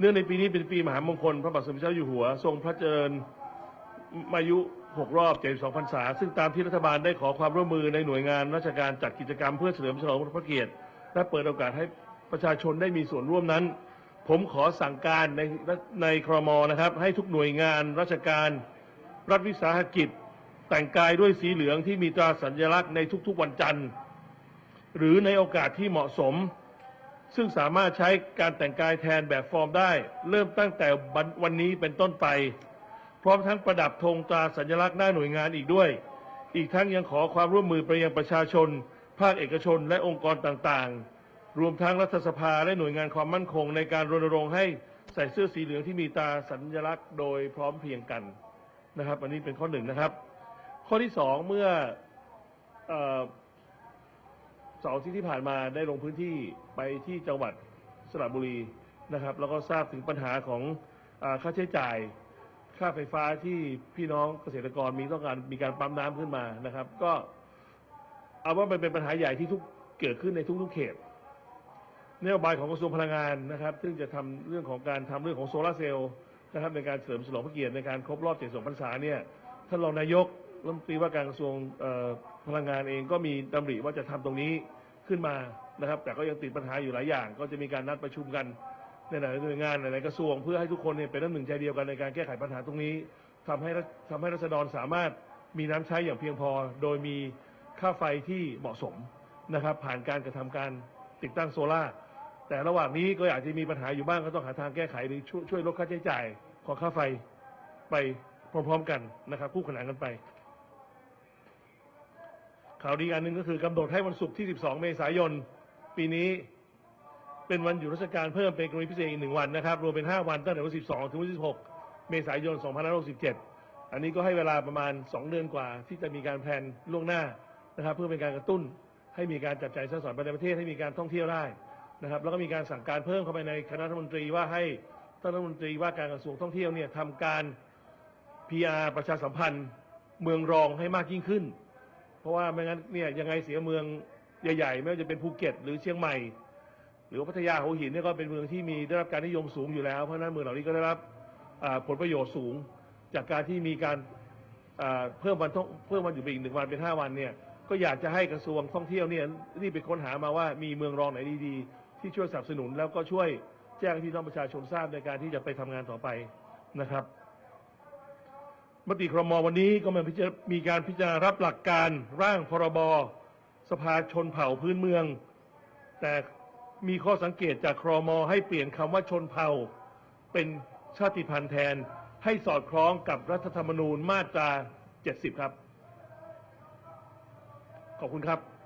เนื่องในปีนี้เป็นปีมหามงคล พระบาทสมเด็จเจ้าอยู่หัว ทรงพระเจริญอายุ 6 รอบ 72พรรษา ซึ่งตามที่รัฐบาลได้ขอความร่วมมือในหน่วยงานราชการจัดกิจกรรมเพื่อเฉลิมฉลองพระเกียรติ และเปิดโอกาสให้ประชาชนได้มีส่วนร่วมนั้น ผมขอสั่งการในในครมนะครับ ให้ทุกหน่วยงานราชการ รัฐวิสาหกิจ แต่งกายด้วยสีเหลืองที่มีตราสัญลักษณ์ในทุกๆวันจันทร์ หรือในโอกาสที่เหมาะสม ซึ่งสามารถใช้การแต่งกายแทนแบบฟอร์มได้ เริ่มตั้งแต่วันนี้เป็นต้นไป พร้อมทั้งประดับธงตราสัญลักษณ์หน้าหน่วยงานอีกด้วย อีกทั้งยังขอความร่วมมือไปยังประชาชน ภาคเอกชนและองค์กรต่างๆ รวมทั้งรัฐสภาและหน่วยงานความมั่นคง ในการรณรงค์ให้ใส่เสื้อสีเหลืองที่มีตราสัญลักษณ์โดยพร้อมเพรียงกันนะครับ อันนี้เป็นข้อหนึ่งนะครับ ข้อที่สองเมื่ออ สอาที่ที่ผ่านมาได้ลงพื้นที่ไปที่จังหวัดสระบุรีนะครับ แล้วก็ทราบถึงปัญหาของอค่าใช้จ่าย ค่าไฟฟ้าที่พี่น้องเกษตรกรมีต้องการมีการปั๊มน้ำขึ้นมานะครับ ก็เอาว่ามันเป็นปัญหาใหญ่ที่ทุกเกิดขึ้นในทุกๆเขตนโยบายของกระทรวงพลังงานนะครับ ซึ่งจะทำเรื่องของการทำเรื่องของโซลาร์เซลล์นะครับในการเสริมฉลองพระเกียรติในการครบรอบ72พรรษาเนี่ยท่านรองนายก รัฐมนตรีว่าการกระทรวงพลังงานเองก็มีดำริว่าจะทำตรงนี้ขึ้นมานะครับ แต่ก็ยังติดปัญหาอยู่หลายอย่าง ก็จะมีการนัดประชุมกันในหลายหน่วยงานหลายกระทรวงเพื่อให้ทุกคนเนี่ยเป็นน้ำหนึ่งใจเดียวกันในการแก้ไขปัญหาตรงนี้ทำให้รัฐทำให้รัษฎรสามารถมีน้ำใช้อย่างเพียงพอ โดยมีค่าไฟที่เหมาะสมนะครับ ผ่านการกระทำการติดตั้งโซล่าแต่ระหว่างนี้ก็อาจจะมีปัญหาอยู่บ้างก็ต้องหาทางแก้ไขหรือช่วยช่วยลดค่าใช้จ่ายของค่าไฟไปพร้อมๆกันนะครับคู่ขนานกันไป ข่าวดีอันหนึ่งก็คือกำหนดให้วันศุกร์ที่ 12 เมษายน ปีนี้เป็นวันหยุดราชการเพิ่มเป็นกรณีพิเศษอีกหนึ่งวันนะครับ รวมเป็น 5 วันตั้งแต่วัน 12 ถึงวัน 16 เมษายน 2567 อันนี้ก็ให้เวลาประมาณ 2 เดือนกว่า ที่จะมีการแพลนล่วงหน้านะครับ เพื่อเป็นการกระตุ้น ให้มีการจับจ่ายใช้สอยภายในประเทศให้มีการท่องเที่ยวได้นะครับแล้วก็มีการสั่งการเพิ่มเข้าไปในคณะรัฐมนตรีว่าให้ท่านรัฐมนตรีว่าการกระทรวงท่องเที่ยวเนี่ยทำการ PR ประชาสัมพันธ์ เมืองรองให้มากยิ่งขึ้น เพราะว่าไม่งั้นเนี่ยยังไงเสียเมืองใหญ่ๆ ไม่ว่าจะเป็นภูเก็ตหรือเชียงใหม่ หรือว่าพัทยาหัวหินเนี่ยก็เป็นเมืองที่มีได้รับการนิยมสูงอยู่แล้วเพราะฉะนั้นเมืองเหล่านี้ก็ได้รับผลประโยชน์สูง จากการที่มีการเพิ่มวันท่องเพิ่มวันอยู่ไปอีกหนึ่งวันเป็นห้าวันเนี่ยก็อยากจะให้กระทรวงท่องเที่ยวเนี่ยรีบไปค้นหามาว่ามีเมืองรองไหนดีๆ ที่ช่วยสนับสนุนแล้วก็ช่วยแจ้งให้พี่น้องประชาชนทราบในการที่จะไปทำงานต่อไปนะครับ มติครมวันนี้ก็มาพิจารมีการพิจารณารับหลักการร่างพรบสภาชนเผ่าพื้นเมือง แต่มีข้อสังเกตจากครมให้เปลี่ยนคำว่าชนเผ่า เป็นชาติพันธุ์แทนให้สอดคล้องกับรัฐธรรมนูญมาตรา 70 ครับ ขอบคุณครับ